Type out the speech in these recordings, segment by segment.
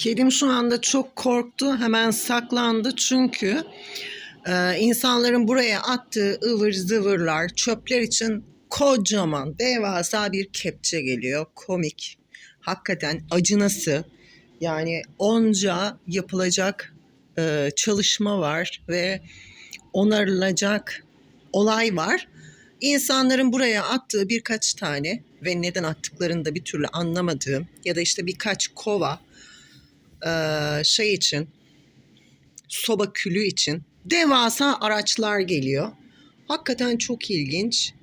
Kedim şu anda çok korktu, hemen saklandı çünkü e, insanların buraya attığı ıvır zıvırlar, çöpler için kocaman, devasa bir kepçe geliyor. Komik, hakikaten acınası. Yani onca yapılacak e, çalışma var ve onarılacak olay var. İnsanların buraya attığı birkaç tane ve neden attıklarını da bir türlü anlamadığım ya da işte birkaç kova şey için soba külü için devasa araçlar geliyor. Hakikaten çok ilginç.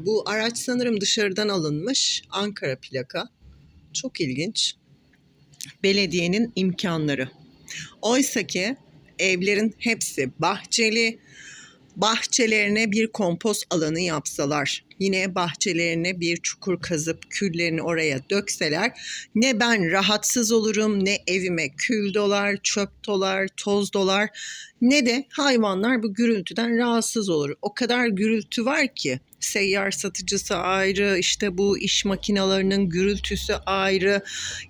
Bu araç sanırım dışarıdan alınmış Ankara plaka. Çok ilginç. Belediyenin imkanları. Oysa ki evlerin hepsi bahçeli. Bahçelerine bir kompost alanı yapsalar, yine bahçelerine bir çukur kazıp küllerini oraya dökseler ne ben rahatsız olurum ne evime kül dolar, çöp dolar, toz dolar ne de hayvanlar bu gürültüden rahatsız olur. O kadar gürültü var ki seyyar satıcısı ayrı, işte bu iş makinalarının gürültüsü ayrı.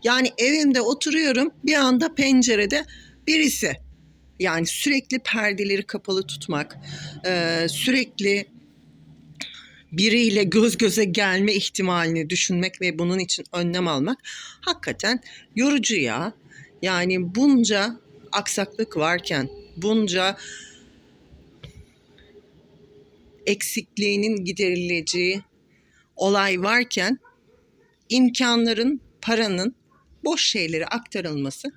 Yani evimde oturuyorum bir anda pencerede birisi yani sürekli perdeleri kapalı tutmak, eee, sürekli biriyle göz göze gelme ihtimalini düşünmek ve bunun için önlem almak hakikaten yorucu ya. Yani bunca aksaklık varken, bunca eksikliğinin giderileceği olay varken imkanların, paranın boş şeylere aktarılması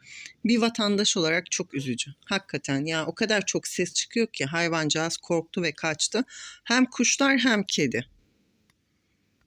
bir vatandaş olarak çok üzücü. Hakikaten ya o kadar çok ses çıkıyor ki hayvancağız korktu ve kaçtı. Hem kuşlar hem kedi.